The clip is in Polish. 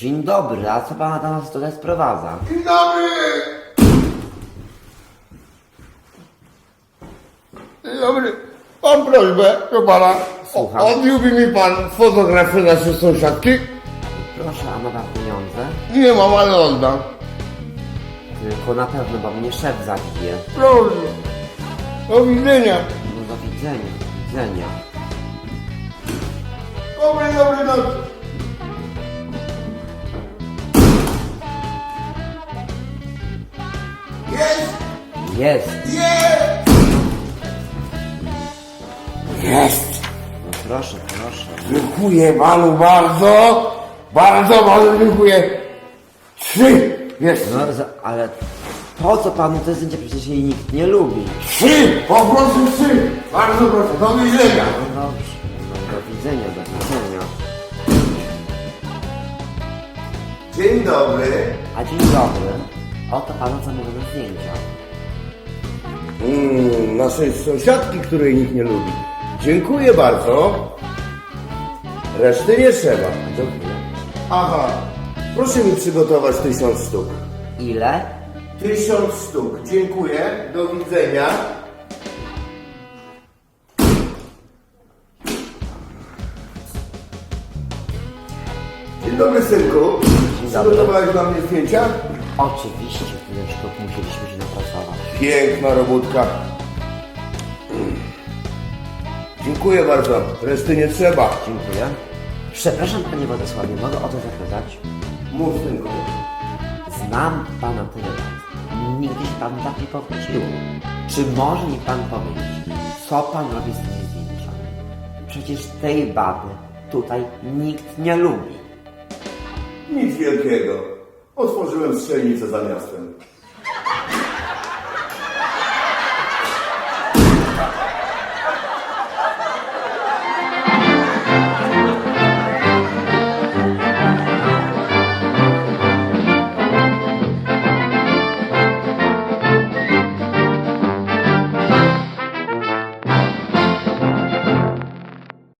Dzień dobry, a co pana do nas tutaj sprowadza? Dzień dobry! Dzień dobry. Mam prośbę do pana. Słucham. Odbiłby mi pan fotografię naszej sąsiadki? Proszę, a ma pan pieniądze? Nie mam, ale oddam. Tylko na pewno, bo mnie szef zabije. Proszę. Do widzenia. No do widzenia, do widzenia. Dobry, dobry nocy. Jest! Jest! Jest! Jest! No proszę, proszę. Dziękuję panu bardzo. Bardzo bardzo dziękuję. Trzy! Jest! No, za- ale po co panu te zdjęcia? Przecież jej nikt nie lubi. Trzy! Po prostu trzy! Bardzo proszę. Do widzenia. No dobrze, no do widzenia, do widzenia. Dzień dobry. A dzień dobry. Oto pana zamówione zdjęcia. Mm, naszej sąsiadki, której nikt nie lubi. Dziękuję bardzo. Reszty nie trzeba. Dziękuję. Aha. Proszę mi przygotować tysiąc sztuk. Ile? Tysiąc sztuk. Dziękuję. Do widzenia. Dzień dobry, synku. Dobry. Przygotowałeś dla mnie zdjęcia? Oczywiście, tyle sztuk musieliśmy się napracować. Piękna robótka. Dziękuję bardzo. Reszty nie trzeba. Dziękuję. Przepraszam panie Władysławie, mogę o to zapytać? Mów, synku. Znam pana tyle lat. Nigdy się panu tak nie powróciło. Czy może mi pan powiedzieć, co pan robi z tymi zdjęciami? Przecież tej baby tutaj nikt nie lubi. Nic wielkiego. Otworzyłem strzelnicę za miastem.